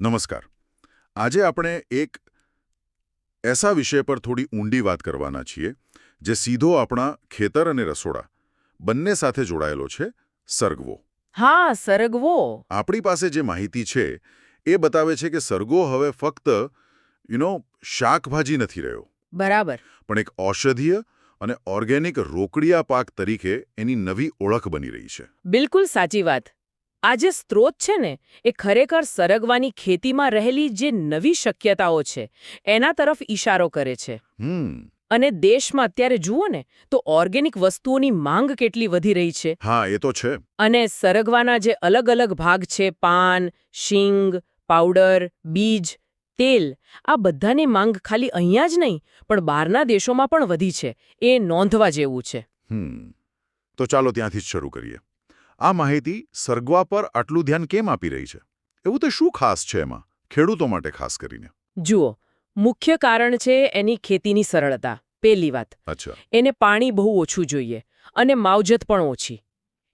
નમસ્કાર. આજે આપણે એક એસા વિષય પર થોડી ઊંડી વાત કરવાના છીએ જે સીધો આપણા ખેતર અને રસોડા બંને સાથે જોડાયેલો છે સરગવો. હા સરગવો. આપણી પાસે જે માહિતી છે એ બતાવે છે કે સરગવો હવે ફક્ત યુ નો શાકભાજી નથી રહ્યો. બરાબર. પણ એક ઔષધીય અને ઓર્ગેનિક રોકડિયા પાક તરીકે એની નવી ઓળખ બની રહી છે. બિલકુલ સાચી વાત. આ જે સ્ત્રોત છે ને એ ખરેખર સરગવાની ખેતીમાં રહેલી જે નવી શક્યતાઓ છે એના તરફ ઈશારો કરે છે. અને દેશમાં અત્યારે જુઓ ને તો ઓર્ગેનિક વસ્તુઓની માંગ કેટલી વધી રહી છે. હા એ તો છે. અને સરગવાના જે અલગ અલગ ભાગ છે પાન શીંગ પાવડર બીજ તેલ આ બધાની માંગ ખાલી અહીંયા જ નહીં પણ બહારના દેશોમાં પણ વધી છે. એ નોંધવા જેવું છે. તો ચાલો ત્યાંથી જ શરૂ કરીએ. આ માહિતી સરગવા પર આટલું ધ્યાન કેમ આપી રહી છે? એવું તો શું ખાસ છે એમાં? ખેડૂતો માટે ખાસ કરીને. જુઓ મુખ્ય કારણ છે એની ખેતીની સરળતા પેલી વાત. અચ્છા. એને પાણી બહુ ઓછું જોઈએ અને માવજત પણ ઓછી.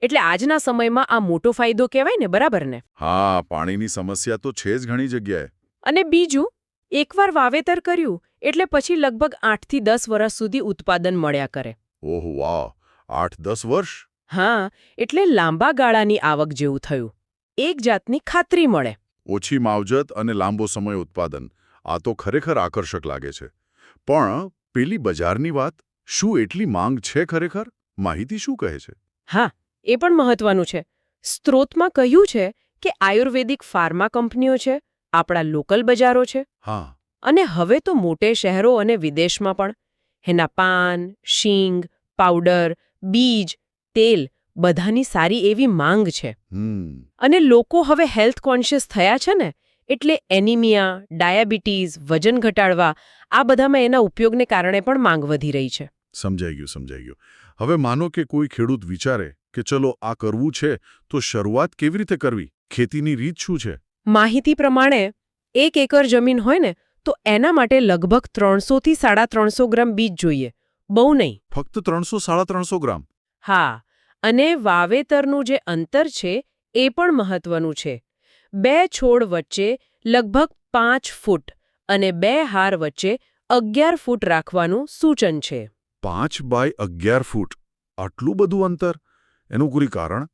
એટલે આજના સમયમાં આ મોટો ફાયદો કહેવાય ને બરાબર ને? હા પાણીની સમસ્યા તો છે જ ઘણી જગ્યાએ. અને બીજું એકવાર વાવેતર કર્યું એટલે પછી લગભગ આઠથી દસ વર્ષ સુધી ઉત્પાદન મળ્યા કરે. ઓહ વાહ આઠ દસ વર્ષ? હા એટલે લાંબા ગાળાની આવક જેવું થયું. એક જાતની ખાતરી મળે. ઓછી માવજત અને લાંબો સમય ઉત્પાદન. આ તો ખરેખર આકર્ષક લાગે છે. પણ પેલી બજારની વાત શું એટલી માંગ છે ખરેખર? માહિતી શું કહે છે? હા એ પણ મહત્વનું છે. સ્ત્રોતમાં કહ્યું છે કે આયુર્વેદિક ફાર્મા કંપનીઓ છે આપણા લોકલ બજારો છે. હા. અને હવે તો મોટે શહેરો અને વિદેશમાં પણ. એના પાન શીંગ પાવડર બીજ તેલ બધાની સારી એવી માંગ છે. અને લોકો હવે હેલ્થ કોન્શિયસ થયા છે ને એટલે એનિમિયા ડાયાબિટીસ વજન ઘટાડવા આ બધામાં એના ઉપયોગને કારણે પણ માંગ વધી રહી છે. સમજાઈ ગયું સમજાઈ ગયું. હવે માનો કે કોઈ ખેડૂત વિચારે કે ચલો આ કરવું છે તો શરૂઆત કેવી રીતે કરવી? ખેતીની રીત શું છે? માહિતી પ્રમાણે એક એકર જમીન હોય ને તો એના માટે લગભગ ત્રણસોથી સાડા ત્રણસો ગ્રામ બીજ જોઈએ. બહુ નહીં. ફક્ત ત્રણસો સાડા ત્રણસો ગ્રામ? હા અને વાવેતરનું જે અંતર છે એ પણ મહત્વનું છે. બે છોડ વચ્ચે લગભગ પાંચ ફૂટ અને બે હાર વચ્ચે અગિયાર ફૂટ રાખવાનું સૂચન છે. પાંચ બાય અગિયાર ફૂટ? આટલું બધું અંતર? એનું કોઈ કારણ?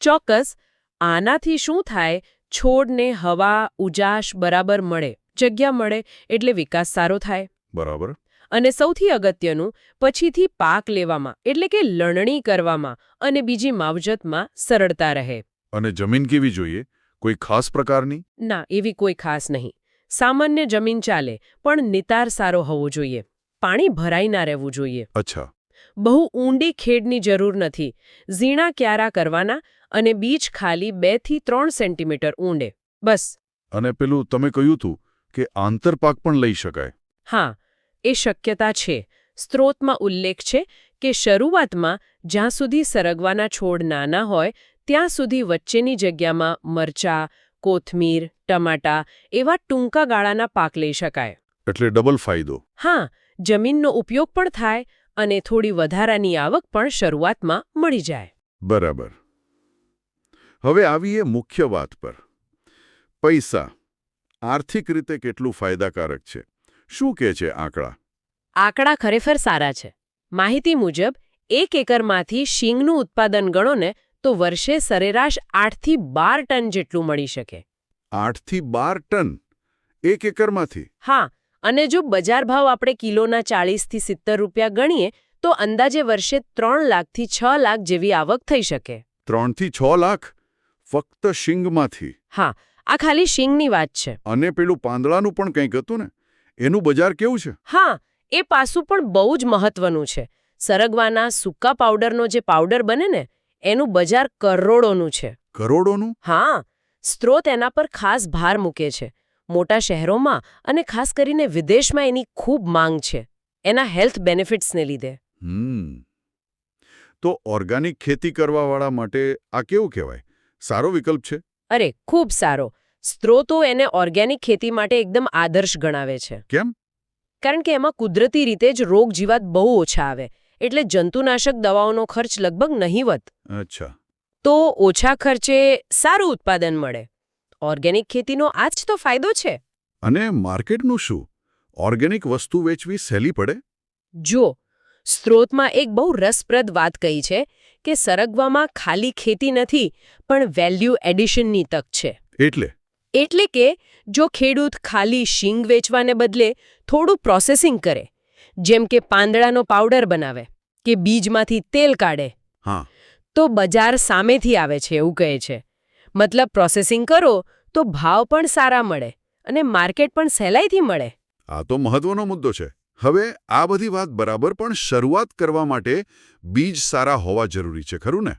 ચોક્કસ આનાથી શું થાય? છોડને હવા ઉજાશ બરાબર મળે જગ્યા મળે એટલે વિકાસ સારો થાય. બરાબર. અને સૌથી અગત્યનું પછીથી પાક લેવામાં એટલે કે લણણી કરવામાં અને બીજી માવજતમાં સરળતા રહે. અને જમીન કેવી જોઈએ? કોઈ ખાસ પ્રકારની? ના એવી કોઈ ખાસ નહીં. સામાન્ય જમીન ચાલે પણ નિતાર સારો હોવો જોઈએ. પાણી ભરાઈ ના રહેવું જોઈએ. અચ્છા. બહુ ઊંડી ખેડની જરૂર નથી. ઝીણા ક્યારા કરવાના અને બીજ ખાલી બેથી ત્રણ સેન્ટીમીટર ઊંડે. બસ. અને પેલું તમે કહ્યું હતું કે આંતરપાક પણ લઈ શકાય. હા એ શક્યતા છે. સ્ત્રોતમાં ઉલ્લેખ છે કે શરૂઆતમાં જ્યાં સુધી સરગવાના છોડ નાના હોય ત્યાં સુધી વચ્ચેની જગ્યામાં મરચા કોથમીર ટમાટા એવા ટૂંકા ગાળાના પાક લઈ શકાય. એટલે ડબલ ફાયદો. હા જમીનનો ઉપયોગ પણ થાય અને થોડી વધારાની આવક પણ શરૂઆતમાં મળી જાય. બરાબર. હવે આવીએ મુખ્ય વાત પર. પૈસા. આર્થિક રીતે કેટલું ફાયદાકારક છે? શું કહે છે આંકડા? આંકડા ખરેખર સારા છે. માહિતી મુજબ એક એકરમાંથી શીંગનું ઉત્પાદન ગણો ને તો વર્ષે સરેરાશ આઠથી બાર ટન જેટલું મળી શકે. આઠથી બાર ટન? એક એકરમાંથી? હા અને જો બજાર ભાવ આપણે કિલોના ચાળીસથી સિત્તેર રૂપિયા ગણીએ તો અંદાજે વર્ષે ત્રણ લાખથી છ લાખ જેવી આવક થઈ શકે. ત્રણથી છ લાખ? ફક્ત શીંગમાંથી. હા આ ખાલી શીંગની વાત છે. અને પેલું પાંદડાનું પણ કંઈક હતું ને? એનું બજાર કેવું છે? હા એ પાસું પણ બહુ જ મહત્વનું છે. સરગવાના સૂકા પાવડરનો જે પાવડર બને ને એનું બજાર કરોડોનું છે. કરોડોનું? હા સ્ત્રોત એના પર ખાસ ભાર મૂકે છે. મોટા શહેરોમાં અને ખાસ કરીને વિદેશમાં એની ખૂબ માંગ છે. એના હેલ્થ બેનિફિટ્સને લીધે. હમ. તો ઓર્ગેનિક ખેતી કરવાવાળા માટે આ કેવું કહેવાય? સારો વિકલ્પ છે? અરે ખૂબ સારો. સ્ત્રોતો એને ઓર્ગેનિક ખેતી માટે એકદમ આદર્શ ગણાવે છે. કેમ? કારણ કે એમાં કુદરતી રીતે જ રોગ જીવાત બહુ ઓછા આવે એટલે જંતુનાશક દવાઓનો ખર્ચ લગભગ નહીવત અચ્છા. તો ઓછા ખર્ચે સારું ઉત્પાદન મળે. ઓર્ગેનિક ખેતીનો આ જ તો ફાયદો છે. અને માર્કેટનું શું? ઓર્ગેનિક વસ્તુ વેચવી સહેલી પડે? જો સ્ત્રોતમાં એક બહુ રસપ્રદ વાત કહી છે કે સરગવામાં ખાલી ખેતી નથી પણ વેલ્યુ એડિશનની તક છે. એટલે? એટલે કે જો ખેડૂત ખાલી શીંગ વેચવાને બદલે થોડું પ્રોસેસિંગ કરે જેમ કે પાંદડાનો પાવડર બનાવે કે બીજમાંથી તેલ કાઢે હા. તો બજાર સામેથી આવે છે એવું કહે છે. મતલબ પ્રોસેસિંગ કરો તો ભાવ પણ સારા મળે અને માર્કેટ પણ સહેલાઈથી મળે. આ તો મહત્વનો મુદ્દો છે. હવે આ બધી વાત બરાબર પણ શરૂઆત કરવા માટે બીજ સારા હોવા જરૂરી છે ખરું ને?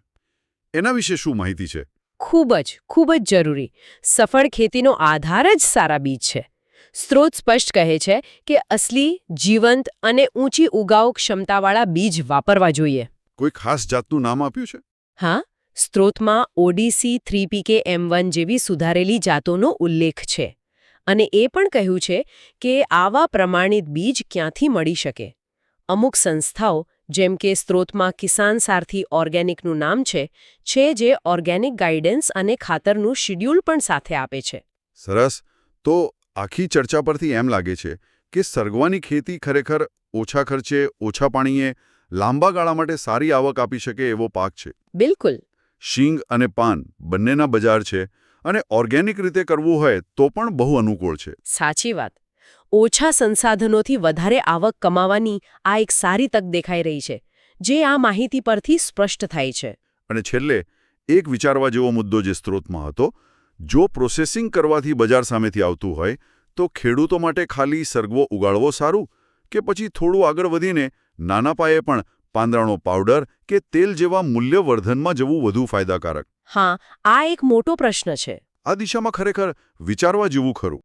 એના વિશે શું માહિતી છે? ખૂબ જ ખૂબ જ જરૂરી. સફળ ખેતીનો આધાર જ સારા બીજ છે. સ્ત્રોત સ્પષ્ટ કહે છે કે અસલી જીવંત અને ઊંચી ઉગાવ ક્ષમતાવાળા બીજ વાપરવા જોઈએ. કોઈ ખાસ જાતનું નામ આપ્યું છે? હા સ્ત્રોતમાં ODC three PK M one જેવી સુધારેલી જાતોનો ઉલ્લેખ છે. અને એ પણ કહ્યું છે કે આવા પ્રમાણિત બીજ ક્યાંથી મળી શકે? અમુક સંસ્થાઓ જેમ કે સ્ત્રોતમાં કિસાન સારથી ઓર્ગેનિકનું નામ છે છે જે ઓર્ગેનિક ગાઈડન્સ અને ખાતરનું શિડ્યુલ પણ સાથે આપે છે. સરસ. તો આખી ચર્ચા પરથી એમ લાગે છે કે સરગવાની ખેતી ખરેખર ઓછા ખર્ચે ઓછા પાણીએ લાંબા ગાળા માટે સારી આવક આપી શકે એવો પાક છે? બિલકુલ. શીંગ અને પાન બંનેના બજાર છે અને ઓર્ગેનિક રીતે કરવું હોય તો પણ બહુ અનુકૂળ છે. સાચી વાત. ઓછા સંસાધનોથી વધારે આવક કમાવાની આ એક સારી તક દેખાઈ રહી છે જે આ માહિતી પરથી સ્પષ્ટ થાય છે. અને છેલ્લે એક વિચારવા જેવો મુદ્દો જે સ્ત્રોતમાં હતો જો પ્રોસેસિંગ કરવાથી બજાર સામેથી આવતું હોય તો ખેડૂતો માટે ખાલી સરગવો ઉગાડવો સારું કે પછી થોડું આગળ વધીને નાના પાયે પણ પાંદડાનો પાવડર કે તેલ જેવા મૂલ્યવર્ધનમાં જવું વધુ ફાયદાકારક? હા આ એક મોટો પ્રશ્ન છે. આ દિશામાં ખરેખર વિચારવા જેવું ખરું.